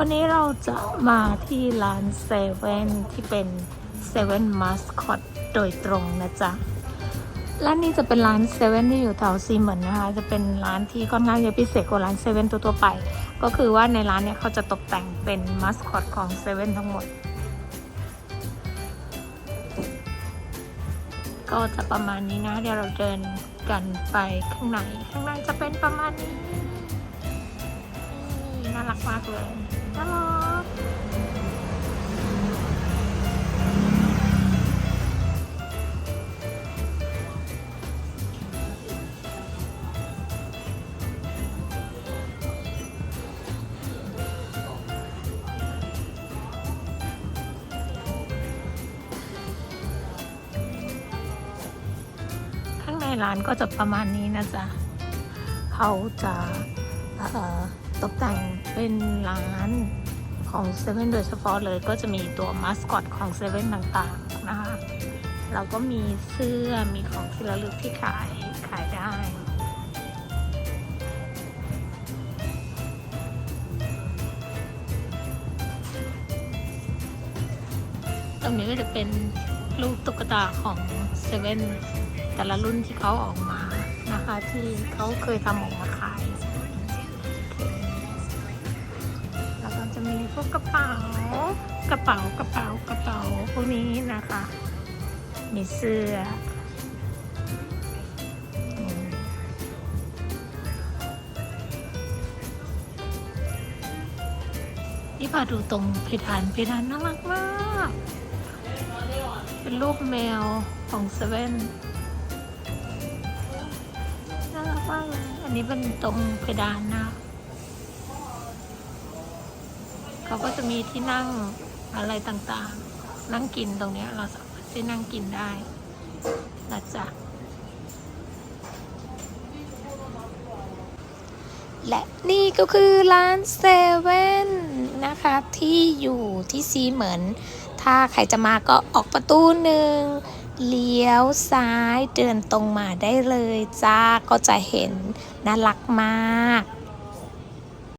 วันนี้เราจะมาที่ร้านเซเว่นที่เป็นเซเว่นมาสคอตโดยตรงนะจ๊ะ ร้านนี้จะเป็นร้านเซเว่นที่อยู่แถวซีเหมือนนะคะ จะเป็นร้านที่ค่อนข้างจะพิเศษกว่าร้านเซเว่นทั่วๆไป ก็คือว่าในร้านเนี่ยเขาจะตกแต่งเป็นมาสคอตของเซเว่นทั้งหมด ก็จะประมาณนี้นะ เดี๋ยวเราเดินกันไปข้างใน ข้างในจะเป็นประมาณนี้ น่ารักมากเลยน่ารักข้างในร้านก็จะประมาณนี้นะจ๊ะ เขาจะเอ่อ ตกแต่งเป็นร้านของเซเว่นโดยเฉพาะเลยก็จะมีตัวมาสคอตของเซเว่นต่างๆนะคะเราก็มีเสื้อมีของที่ระลึกที่ขายขายได้ตรงนี้ก็จะเป็นรูปตุ๊กตาของเซเว่นแต่ละรุ่นที่เขาออกมานะคะ ที่เขาเคยทำออกมาขาย ระเป๋ากระเป๋ากระเป๋ากระเป๋าพวกนี้นะคะ มีเสื้อนี่พาดูตรงเพดานเพดานน่ารักมาก เป็นรูปแมวของเซเว่นน่ารักมากเลยอันนี้เป็นตรงเพดานนะ เขาก็จะมีที่นั่งอะไรต่างๆ นั่งกินตรงนี้เราสามารถที่นั่งกินได้นะจ๊ะและนี่ก็คือร้านเซเว่นนะคะที่อยู่ที่ซีเหมือน ถ้าใครจะมาก็ออกประตูหนึ่งเลี้ยวซ้ายเดินตรงมาได้เลยจ้าก็จะเห็นน่ารักมาก